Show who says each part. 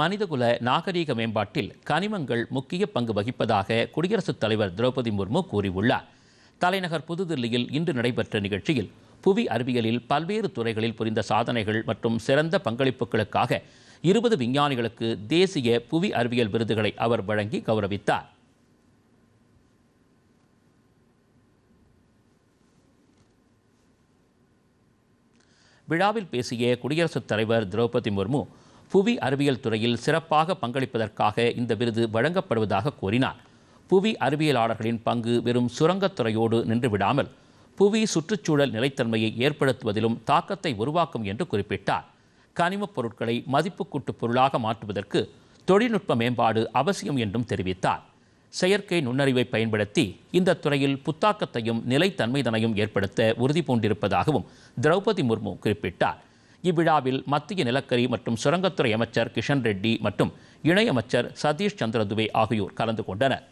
Speaker 1: மனிதகுல நாகரீக மேம்பாட்டில் கனிமங்கள் முக்கிய பங்கு வகிப்பதாக குடியரசுத் தலைவர் திரௌபதி முர்மு கூறியுள்ளார். தலைநகர் புதுதில்லியில் இன்று நடைபெற்ற நிகழ்ச்சியில் புவி அறிவியலில் பல்வேறு துறைகளில் புரிந்த சாதனைகள் மற்றும் சிறந்த பங்களிப்புகளுக்காக இருபது விஞ்ஞானிகளுக்கு தேசிய புவி அறிவியல் விருதுகளை அவர் வழங்கி கௌரவித்தார். விழாவில் பேசிய குடியரசுத் தலைவர் திரௌபதி முர்மு புவி அறிவியல் துறையில் சிறப்பாக பங்களிப்பதற்காக இந்த விருது வழங்கப்படுவதாக கூறினார். புவி அறிவியலாளர்களின் பங்கு வெறும் சுரங்கத்துறையோடு நின்றுவிடாமல் புவி சுற்றுச்சூழல் நிலைத்தன்மையை ஏற்படுத்துவதிலும் தாக்கத்தை உருவாக்கும் என்று குறிப்பிட்டார். கனிமப் பொருட்களை மதிப்புக்கூட்டு பொருளாக மாற்றுவதற்கு தொழில்நுட்ப மேம்பாடு அவசியம் என்றும் தெரிவித்தார். செயற்கை நுண்ணறிவை பயன்படுத்தி இந்த துறையில் புத்தாக்கத்தையும் நிலைத்தன்மைதனையும் ஏற்படுத்த உறுதி பூண்டிருப்பதாகவும் திரௌபதி முர்மு குறிப்பிட்டார். இவ்விழாவில் மத்திய நிலக்கரி மற்றும் சுரங்கத்துறை அமைச்சர் கிஷன் ரெட்டி மற்றும் இணையமைச்சர் சதீஷ் சந்திர துபே ஆகியோர் கலந்து கொண்டனர்.